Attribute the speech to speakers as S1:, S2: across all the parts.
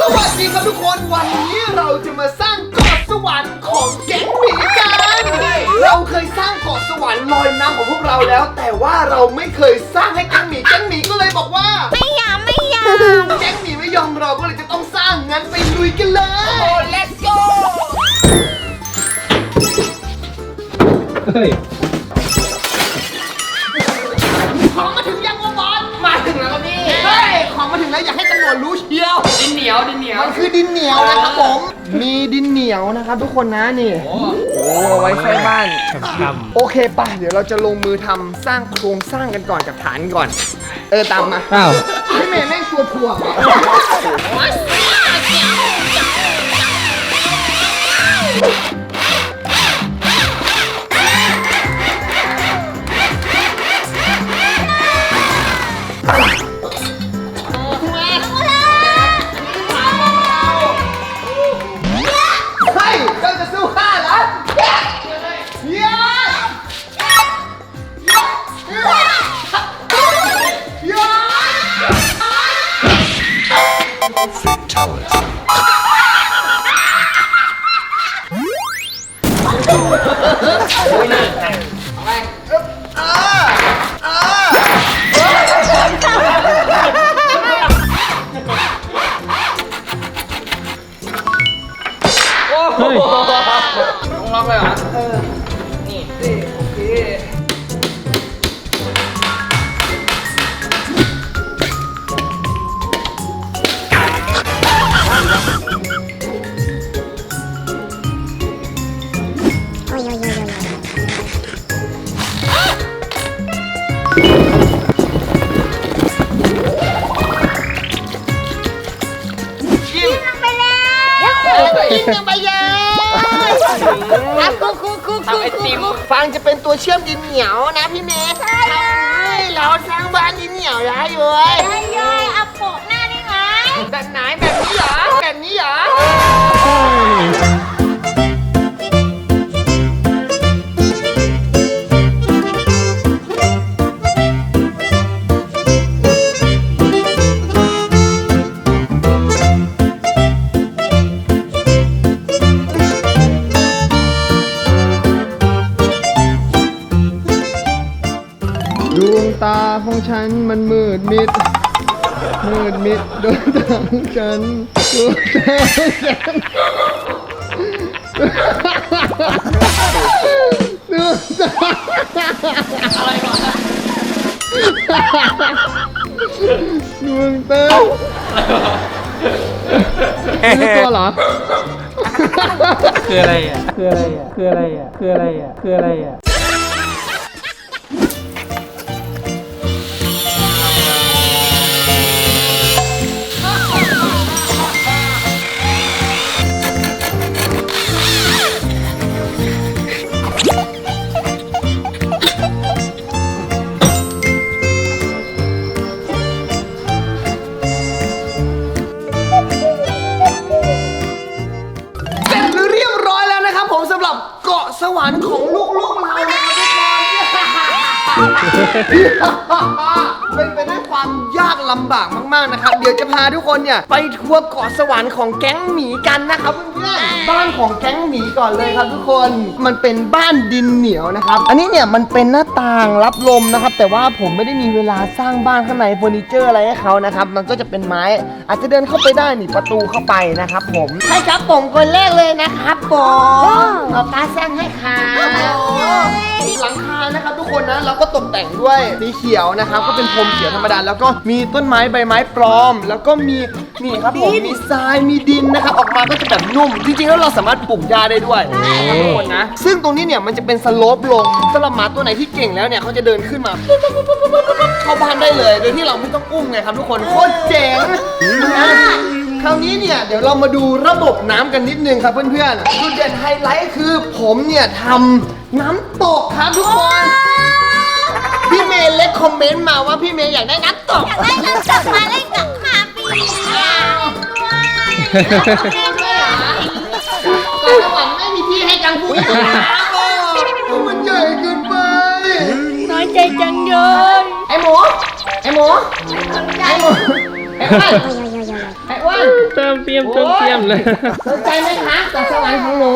S1: สวัสดีครับทุกคนวันนี้เราจะมาสร้างเกาะสวรรค์ของแก๊งหมีกันเราเคยสร้างเกาะสวรรค์ลอยน้ำของพวกเราแล้ว แต่ว่าเราไม่เคยสร้างให้แก๊งหมีแก๊งหมีก็เลยบอกว่า
S2: ไม่ยอมไม่ยอม
S1: แก๊งหมีไม่ยอมเราก็เลยจะต้องสร้างงั้นไปลุยกันเลย
S2: โอ้ let's go
S3: เฮ้ย
S1: ของมาถึงแล้วอยากให้ตำรวจรู้เชียว
S4: ดินเหนียวดินเหนียว
S1: มันคือดินเหนียวนะครับผม มีดินเหนียวนะครับทุกคนนะนี่ โอ้เอาไว้ใช้บ้าน
S3: ท
S1: โอเคปะเดี๋ยวเราจะลงมือทำสร้างโครงสร้างกันก่อนจากฐานก่อน เออตามมาำ
S3: อ้าว
S1: พี่เมย์แม่งตัวถ่วงอะ
S4: กิ
S1: นกันไปเยอะคุกคุกคุก
S4: ทำไอติม
S1: ฟังจะเป็นตัวเชื่อมดินเหนียวนะพี่เมย์ใช่เลยเราสร้างบ้านดินเหนียวได้เว้ย
S2: ได้เลยเอาโปะหน้าได้ไหม
S1: แบบไหนแบบนี้เหรอแบบนี้เหรอ ฉันมันมืดมิด มืดมิดดวงตาของฉันดวงตาของฉันดวงตาอะไรวะดวงตานี่ตัวเหรอ
S3: คืออะไรอะ คืออะไรอะ คืออะไรอะ คืออะไรอะ คืออะไรอะ
S1: เป็นไปด้วยความยากลำบากมากๆนะครับ เดี๋ยวจะพาทุกคนเนี่ยไปทัวร์เกาะสวรรค์ของแก๊งหมีกันนะครับเพื่อนๆบ้านของแก๊งหมีก่อนเลยครับทุกคน มันเป็นบ้านดินเหนียวนะครับ อันนี้เนี่ยมันเป็นหน้าต่างรับลมนะครับ แต่ว่าผมไม่ได้มีเวลาสร้างบ้านข้างในเฟอร์นิเจอร์อะไรให้เขานะครับ มันก็จะเป็นไม้ อาจจะเดินเข้าไปได้นี่ประตูเข้าไปนะครับ ผมใช่ครับผมคนแรกเลยนะครับผมเราตาสร้างให้ค่ะ หลังคานะครับทุกคนนะเราก็ตกแต่งด้วยสีเขียวนะครับก็เป็นพรมเขียวธรรมดาแล้วก็มีต้นไม้ใบไม้ปลอม แล้วก็มีนี่ครับผมมีทรายมีดินนะครับออกมาก็จะแบบนุ่ม จริงๆแล้วเราสามารถปลูกหญ้าได้ด้วยนะครับทุกคนนะซึ่งตรงนี้เนี่ยมันจะเป็นสโลปลงสำหรับหมาตัวไหนที่เก่งแล้วเนี่ยเขาจะเดินขึ้นมาเข้าบ้านได้เลย โดยที่เราไม่ต้องอุ้มไงครับทุกคนโคตรเจ๋งนะคราวนี้เนี่ยเดี๋ยวเรามาดูระบบน้ำกันนิดนึงครับเพื่อนๆจุดเด่นไฮไลท์คือผมเนี่ยทำ น้ำตกครับทุกคน พี่เมย์เล็กคอมเมนต์มาว่าพี่เมย์อยากได้น้ำตก
S2: ได้น้ำตกมาเล่นกับคาปีด้วย
S1: ก่อนสวรรค์ไม่มีที่ให้กังฟูมันใหญ่เกินไป
S2: น้อยใจจังเลย
S1: ไอ้หมู ไอ้หมู ไอ้หมูไอ้อ้วนไอ้อ้วน
S3: เติมเตรียมเติมเตรียมเลย
S1: สนใจไหมคะเกาะสวรรค์ของหนู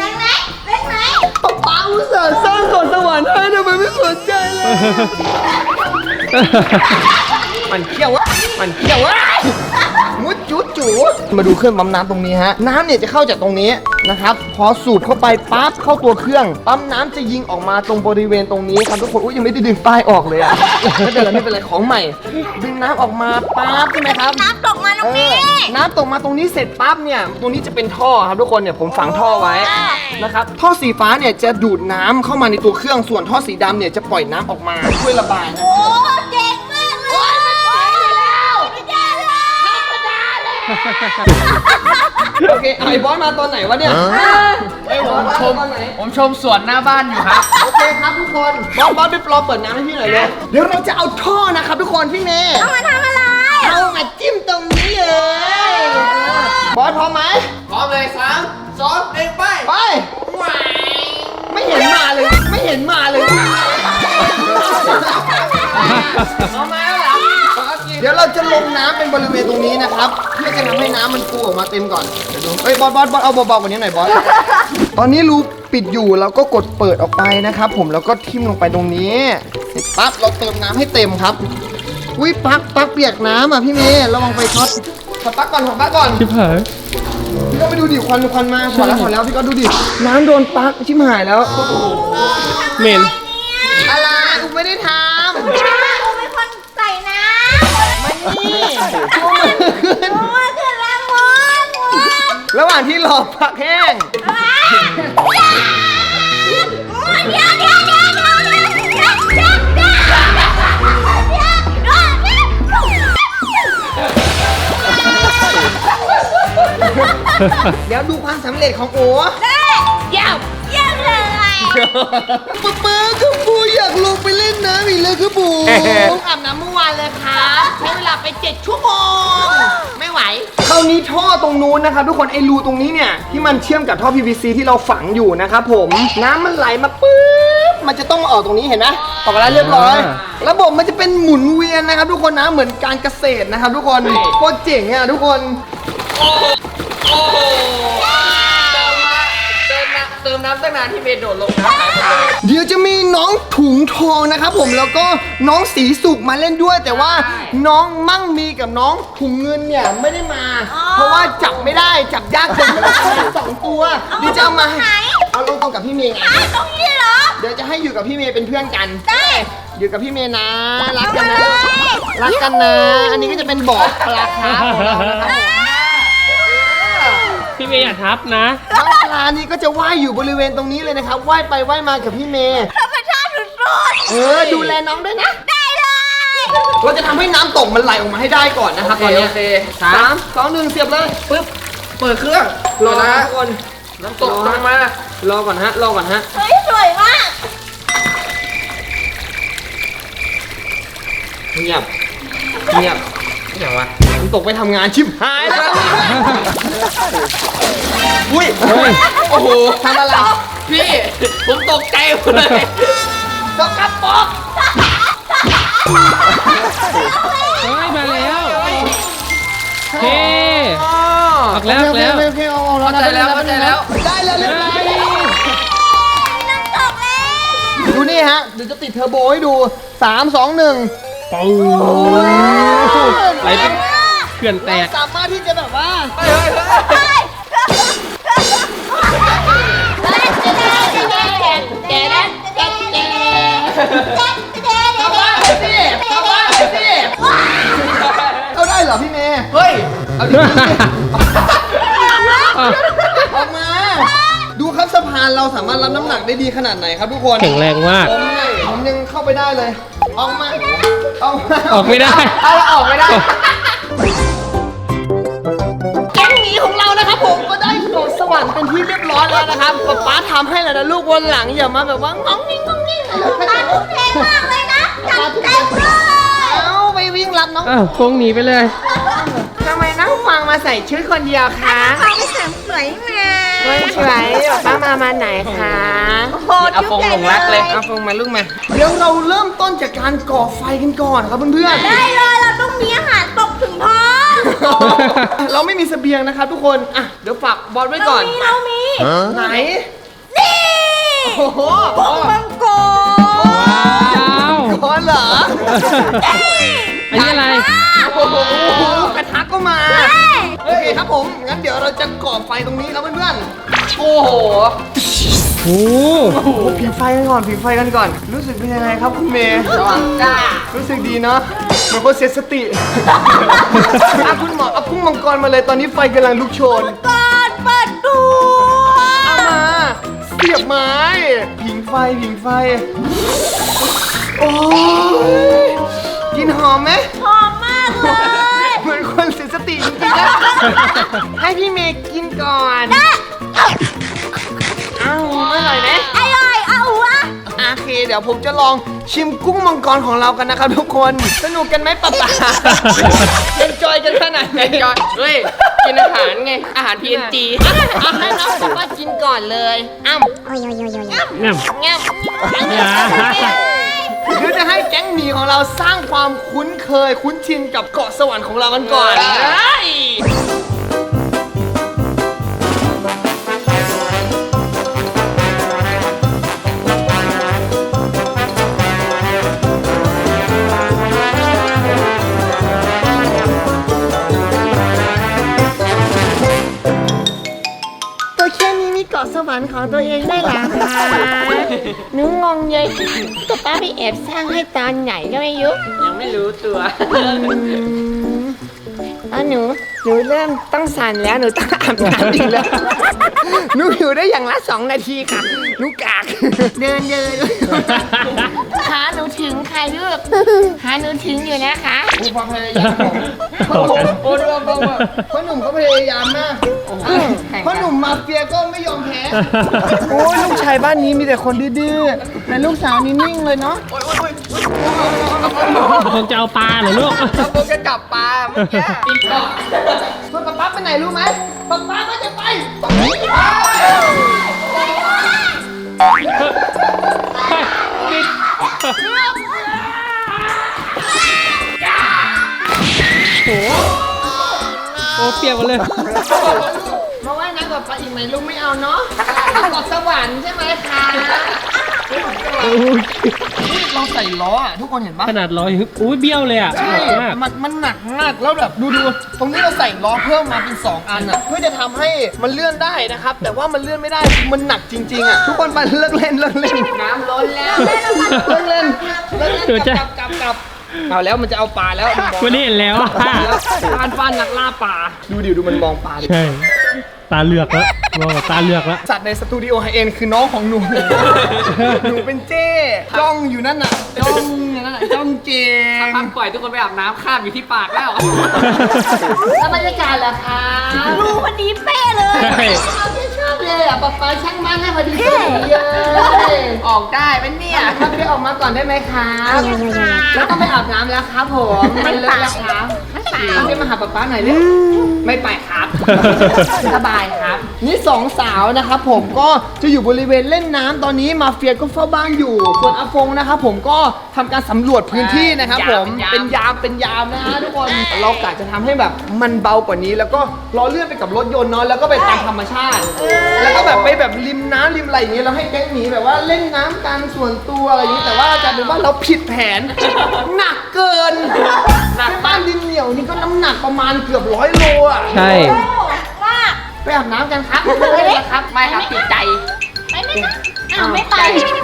S2: จังไหนเป็นไหน
S1: ป๊าป๊าอุตส่าห์สร้างเกาะสวรรค์ให้ทำไมไม่สนใจเลย มันเขี้ยววะมันเขี้ยววะมุดจุดจูดมาดูเครื่องปั๊มน้ำตรงนี้ฮะ น้ำเนี่ยจะเข้าจากตรงนี้นะครับ พอสูบเข้าไปปั๊บเข้าตัวเครื่อง ปั๊มน้ำจะยิงออกมาตรงบริเวณตรงนี้ครับทุกคน อุ้ยยังไม่ได้ดึงป้ายออกเลยอะไม่เป็นไรไม่เป็นไรของใหม่ ดึงน้ำออกมาปั๊บใช่ไหมครับ
S2: น้ำตกมาตรงนี้
S1: เออน้ำตกมาตรงนี้เสร็จปั๊บเนี่ย ตรงนี้จะเป็นท่อครับทุกคนเนี่ยผมฝังท่อไว้นะครับ ท่อสีฟ้าเนี่ยจะดูดน้ำเข้ามาในตัวเครื่อง ส่วนท่อสีดำเนี่ยจะปล่อยน้ำออกมาช่วยระบายนะ
S2: โอ้เก่งมากเลยมันเจ๋งอยู่แล้วไม่ได้เลย
S1: โอเคเอาไอ้บอสมาตอนไหนวะเนี่ย
S4: เอ้ยผมชม
S1: ตอนไหน
S4: ผมชมสวนหน้าบ้านอยู่ครับ
S1: โอเคครับทุกคน บอสบอสไปปลอเปิดน้ำให้พี่หน่อยเลย เดี๋ยวเราจะเอาท่อนะครับทุกคนพี่เมย์
S2: เอามาทำอะไร
S1: เอามาจิ้มตรงนี้เลย บอสพร้อมไหม
S4: พร้อมเลยสามสองหนึ่งไป
S1: ไป ไม่เห็นมาเลย ไม่เห็นมาเลย
S4: เอามาแล้วเหรอ
S1: เดี๋ยวเราจะลงน้ำเป็นบริเวณตรงนี้นะครับเพื่อจะทำให้น้ำมันฟูออกมาเต็มก่อนเดี๋ยวดูเอ้ยบอสบอสบอสเอาเบาๆกว่านี้หน่อยบอส ตอนนี้รูปิดอยู่เราก็กดเปิดออกไปนะครับผมแล้วก็ทิ่มลงไปตรงนี้เสร็จปั๊บเราเติมน้ำให้เต็มครับ อุ้ยปลั๊กปลั๊กเปียกน้ำอะพี่เมย์ระวังไฟช็อตถอดปลั๊กก่อนถอดปลั๊กก่อน
S3: ชิบหาย
S1: พี่ก็ไปดูดิควันควันมาถอดแล้วถอดแล้วพี่ก็ดูดิน้ำโดนปลั๊กชิมหายแล้ว
S3: เหม็น
S1: อะไรกูไม่ได้ทำ
S2: นี่โอ้คือละมุน
S1: ระหว่างที่รอผักแห้ง
S2: เดี๋ยวดู
S1: ความสำเร็จของโอ๋
S2: มือครับ
S1: ปูอยากลงไปเล่นน้ำอีกแล้วครับปูอาบน้ำ วานเลยครับใช้เวลาไป 7 ชั่วโมง ไม่ไหว คราวนี้ท่อตรงนู้นนะครับทุกคนไอ้รูตรงนี้เนี่ยที่มันเชื่อมกับท่อ PVC ที่เราฝังอยู่นะครับผมน้ำมันไหลมาปุ๊บมันจะต้องมาออกตรงนี้เห็นไหมออกมาแล้วเรียบร้อยระบบมันจะเป็นหมุนเวียนนะครับ ทุกคนนะเหมือนการเกษตรนะครับ ทุกคนโคตรเจ๋งอะทุกคน
S4: โอ้โหเติมมา เติมน้ำเติมน้ำตั้งนานที่เมย์โดดลงน้ำหายหมดเลย
S1: เดี๋ยวจะมีน้องถุงทองนะครับผมแล้วก็น้องสีสุกมาเล่นด้วย แต่ว่าน้องมั่งมีกับน้องถุงเงินเนี่ยไม่ได้มา เพราะว่าจับไม่ได้จับยากเกินสองตัวเดี๋ยวจะเอามาให้เอาลงตรงกับพี่เมย์ไง
S2: อ้าวตรงนี้เหรอ
S1: เดี๋ยวจะให้อยู่กับพี่เมย์เป็นเพื่อนกัน
S2: ได้
S1: อยู่กับพี่เมย์นะรักกันนะ
S2: เอาเลย
S1: รักกันนะ อันนี้ก็จะเป็นบ่อปลาคาร์ฟของเรานะครับผม
S3: พี่เมย์อย่าทับนะ
S1: น้องปลานี่ก็จะว่ายอยู่บริเวณตรงนี้เลยนะครับว่ายไปว่ายมากับพี่เมย์
S2: ธรรมชาติสุด
S1: เออดูแลน้องด้วยนะ
S2: ๆได้เลย
S1: เราจะทำให้น้ำตกมันไหลออกมาให้ได้ก่อนนะครับตอนนี้
S4: โอเค
S1: สามสองหนึ่งเสียบเลย
S4: ปึ๊บเปิดเครื่อง
S1: รอ
S4: นะ
S1: นะทุกคน
S4: น้ำตกลงมา
S1: รอก่อนฮะรอก่อนฮะ
S2: เฮ้ยสวยมาก
S1: เงียบ เงียบ
S4: อย่างวะ
S1: มึงตกไปทำงานชิบหายแล้ว อุ้ย
S4: โอ้โห
S1: ทำอะไร
S4: พี่ ผมตกใจหมดเลย
S1: ตกกระป๋อง
S3: เฮ้ยมาแล้วพี่ออกแล้วออกแล้ว
S1: โอเเอาเข้า
S4: ใจแล้วเข้าใจแล้ว
S1: ได้แล้วเรียบร้อยดูนี่ฮะ เดี๋ยวจะติดเทอร์โบให้ดู 3 2 1 ปอง
S3: ไหลเป็นเขื่อนแตก
S1: สามารถที่จะแบบว่า
S4: เอา
S1: ได้เหรอพี่เมย์
S4: เฮ้ย
S1: เอาดิเอามา ดูครับสะพานเราสามารถรับน้ำหนักได้ดีขนาดไหนครับทุกคน
S3: แข็งแรงมาก
S1: ผมเนี่ยผมยังเข้าไปได้เลย ออกมาออกมา
S3: ออกไม่ได้
S1: เอาออกไม่ได้แก๊งหมีของเรานะครับผมก็ได้โดดสวรรค์เป็นที่เรียบร้อยแล้วนะครับป๊าป๊าทำให้แล้วนะลูกวันหลังอย่ามาแบบว่างองนิ่งงองนิ่ง
S2: ตาทุ่มเทมากเลยนะจัดเต็มเลย
S1: เอาไปวิ่งรับน้อง
S3: อ้าวโค้งหนีไปเลย
S1: ทำไมน้องฟังมาใส่ชุดคนเดียวคะ
S2: ฟังไปเสริมสวยมา
S1: ไม่สวยป้ามามาไหนคะ
S2: โอ้โห
S4: เอาฟงหลงรักเลย
S1: เอาฟงมาลูกมา เดี๋ยวเราเริ่มต้นจากการก่อไฟกันก่อนครับเพื่อนๆ
S2: ได้เลยเราต้องมีอาหารตกถึงท้อง
S1: เราไม่มีเสบียงนะครับทุกคน อะ เดี๋ยวฝากบอลไว้ก่อน
S2: เรามี
S1: ไหน
S2: นี่
S1: โอ้โห
S2: พวกมังกร
S3: ว้าว
S1: ก้อนเหรอ
S3: อันนี้อะไร
S1: โอ้โหกระทะก็มา โอเคครับผม งั้นเดี๋ยวเราจะก่อไฟตรงนี้ครับเพื่อนๆ โอ้โห
S3: โอ้
S1: โอ้โหผิงไฟกันก่อนผิงไฟกันก่อน รู้สึกเป็นยังไงครับคุณเมย์
S4: สว่างจ้า
S1: รู้สึกดีเนาะเหมือนคนเสียสติอะคุณหมอเอาพุ่งมังกรมาเลยตอนนี้ไฟกำลังลุกโชน
S2: ก่อนเปิดดู
S1: เอามาเสียบไม้ผิงไฟผิงไฟโอ้ยกลินหอมไหม
S2: หอมมากเลย
S1: เหมือนคนเสียสติจริงๆนะให้พี่เมย์กินก่อนอ้
S2: เค
S1: เดี๋ยวผมจะลองชิมกุ้งมังกรของเรากันนะครับทุกคน สนุกกันไหมป๊าป๊าเอนจอยกันขนาดไหน
S4: จอยเฮ้ยกินอาหารไง อาหาร PNG
S1: เอาให้น้องป๊าป๊ากินก่อนเลยอ้ำ
S3: งั้ม
S1: แง่ม
S3: อย่า
S1: หรือจะให้แก๊งหมีของเราสร้างความคุ้นเคยคุ้นชินกับเกาะสวรรค์ของเรากันก่อน
S4: เออ
S1: เฮ้ย ก็ป้าไปแอบสร้างให้ตอนไหนก็ไม่รู้
S4: ยังไม่รู้ตัว
S1: อะหนูห นูเริ่มต้องสั่นแล้วหนูต้องอาบน้ำอีกแล้วหนูอยู่ได้อย่างละสองนาทีค่ะหนูกากเดินเดินขาหนูถึงใครลูกขาหนูถึงอยู่นะคะผู้ความพยายามของพ่อหนุ่มโอ้ดูดูพ่อหนุ่มก็พยายามมากพ่อหนุ่มมาเฟียก็ไม่ยอมแพ้โอ้ยลูกชายบ้านนี้มีแต่คนดื้อๆแต่ลูกสาวนี่นิ่งเลยเนาะ
S3: คงจะเอาปลาเหรอลูก
S4: เราคงจะจับปลาเมื่อกี้กินเกาะ
S1: ส่วนป๊าป๊าไปไหนรู้ไหมป๊าป๊าก็จะไปป๊าป๊า
S3: โอ้เปียกหมดเลย
S1: มาว่ายน้ำกับป๊าอีกไหมลุงไม่เอาเนาะเกาะสวรรค์ใช่ไหมคะนี่ เราใส่ล้ออะทุกคนเห็นปะ
S3: ขนาดร้อยอุ้ยเบี้ยวเลยอะ
S1: ใช่
S3: มาก
S1: มันมันหนักมากแล้วแบบดูดูตรงนี้เราใส่ล้อเพิ่มมาเป็น 2 อันอะเพื่อจะทำให้มันเลื่อนได้นะครับ แต่ว่ามันเลื่อนไม่ได้มันหนักจริงๆอะทุกคนไปเลิกเล่นเลิกเล่น
S4: น้ำล้นแล้ว
S1: เลิกเล่นเลิกเล่น
S3: เดี๋ยวจะ
S1: กลับกลับกลับเอาแล้วมันจะเอาปลาแล้ว
S3: วันนี้เห็นแล้วอะ
S1: ฟานฟานนักล่าปลาดูดิดูมันมองปลาดิ
S3: ใช่ ตาเลือกแล้วมองกับตาเลือกแล้ว
S1: สัตว์ในสตูดิโอไฮเอ็นคือน้องของหนู หนูเป็นเจ้จ้องอยู่นั่นน่ะจ้องอยู่นั่นน่ะจ้องเจง
S4: พักปล่อยทุกคนไปอาบน้ำข้ามอยู่ที่ปากแล้ว
S1: แล้วบรรยากาศล่ะคะ
S2: ดูวันนี้เป๊ะเลย
S3: ใช่
S1: เอาที่ชอบเลยอะป๊าป๊าช่างมัน ให้พอดีเลย
S4: ออกได้ไหมเนี่ย
S1: ครับพี่ออกมาก่อนได้ไหมครับแล้วต้องไปอาบน้ำแล้วครับผมมันเลอะแล้วครับต้องไปมาหาป๊าป๊าหน่อยเร็วไม่ไปครับสบายครับ นี่สองสาวนะครับผมก็จะอยู่บริเวณเล่นน้ำตอนนี้มาเฟียก็เฝ้าบ้านอยู่ ส่วนอาฟงนะครับผมก็ทำการสำรวจพื้นที่นะครับผม
S4: ยาม
S1: เป็นยามเป็นยามนะฮะทุกคนเรากะจะทำให้แบบมันเบากว่านี้ แล้วก็ล้อเลื่อนไปกับรถยนต์เนาะแล้วก็ไปตามธรรมชาติ แล้วก็แบบไปแบบริมน้ำริมอะไรอย่างเงี้ยเราให้แก๊งหมีแบบว่าเล่นน้ำกันส่วนตัวอะไรอย่างงี้แต่ว่ากลายเป็นว่าเราผิดแผน หนักเกินหนักบ้านดินเหนียวนี่ก็น้ำหนักประมาณเกือบร้อยโลอะ
S3: ใช่
S2: ว่า
S1: ไปอาบน้ำกันครับไม่ได้ครับ
S4: ไม่ครับติดใจ
S2: ไปไหมนะอ้าวไม่ไป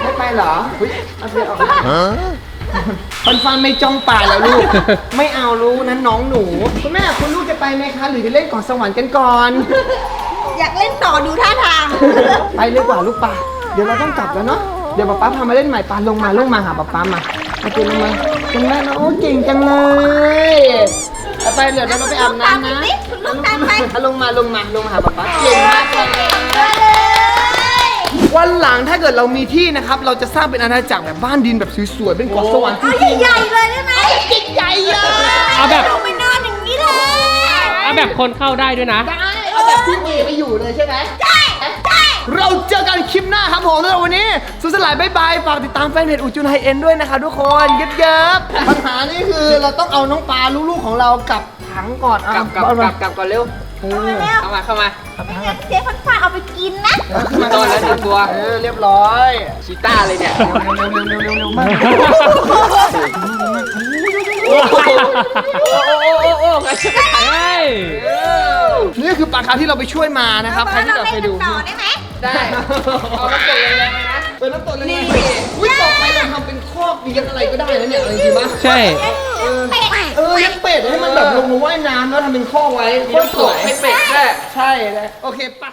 S1: ไม่ไปเหรออุ๊ยเอาไปออกฟันฟันไม่จ้องป่าแล้วลูก ไม่เอารู้นั้นน้องหนู คุณแม่คุณลูกจะไปไหมคะ หรือจะเล่นเก่อนสวรรค์กันก่อน
S2: อยากเล่นต่อดูท่าทาง
S1: ไปเลยกว่าลูกป่าเดี๋ยวเราต้องกลับแล้วเนาะ เดี๋ยวป๊าป๊าพามาเล่นใหม่ป่าลงมาลงมาหาป๊าป๊ามาโอเคลงมาคุณแม่นะโอ้เก่งจังเลยเอาไปเดี๋ยวเราไปอาบน้ำนะ
S2: คุณลูกตามไป
S1: เอาลงมาลงมาลงมาหาป๊าป๊าเก่งมากเลย
S2: ไปเลย
S1: วันหลังถ้าเกิดเรามีที่นะครับ เราจะสร้างเป็นอาณาจักรแบบบ้านดินแบบสวยๆเป็นเกาะสวรรค์จ
S2: เอา
S1: ริง
S2: ใหญ่ๆเลยได้ไหม
S1: ๆจิกใหญ่อะ
S3: เอาแบบ
S2: ลงไปนอนอย่างนี้เลย
S3: เอาแบบคนเข้าได้ด้วยนะ
S1: ได้ เอาแบบพี่เมย์ไปอยู่เลยใช่ไหม
S2: ใช่ใช่
S1: เราเจอกันคลิปหน้าครับผมสำหรับวันนี้ สุดสลายบายบายฝากติดตามแฟนเพจอุจุนไฮเอ็นด้วยนะคะทุกคนเย็บๆปัญหานี่คือเราต้องเอาน้องปลาลูกๆของเรากลับฐถังก่อนอะ
S4: กลับกลับ
S1: เอา
S4: ก
S1: มา
S4: ลับกลับก่อนเร็ว
S1: เอ
S2: เอามา
S1: อ
S2: แล้ว
S4: เข้ามาเข้ามา
S2: ไม่งั้นเจ๊ฟันฟ้าเอาไปกินนะ
S1: ขึ้นมา
S4: ตัวแล้วหนึ่งตัว
S1: เออเรียบร้อย
S4: ชีต้าเลยเนี่ย
S1: เร็วเร็วเร็วเร็วเร็วเร็วมาก
S4: โอ้โหโอ้โหโอ้โหโอ้โหใครจะไปทัน
S3: เฮ้ย
S1: นี่คือปลาคาร์ฟที่เราไปช่วยมานะครับใครที่แบบเคยดู
S2: ต่อได้ไหม
S4: ได้เอาน้ำตกแรงๆเลยนะ
S1: เป็นน้ำตกเลย
S4: นี่
S1: อุ้ยต่อไปเราทำเป็นคอกเลี้ยงอะไรก็ได้นะเนี่ยเอาจริงๆปะ
S3: ใช่
S2: เป็ด
S1: เออเลี้ยงเป็ดให้มันแบบลงมาว่ายน้ำแล้วทำเป็นคอกไว้
S4: มี
S1: โคตร
S4: น้ำ
S1: ส
S4: ต
S1: ว
S4: ก
S1: ย
S4: ให้เป็ดด้วย
S1: ใช่เลยโอเคปะ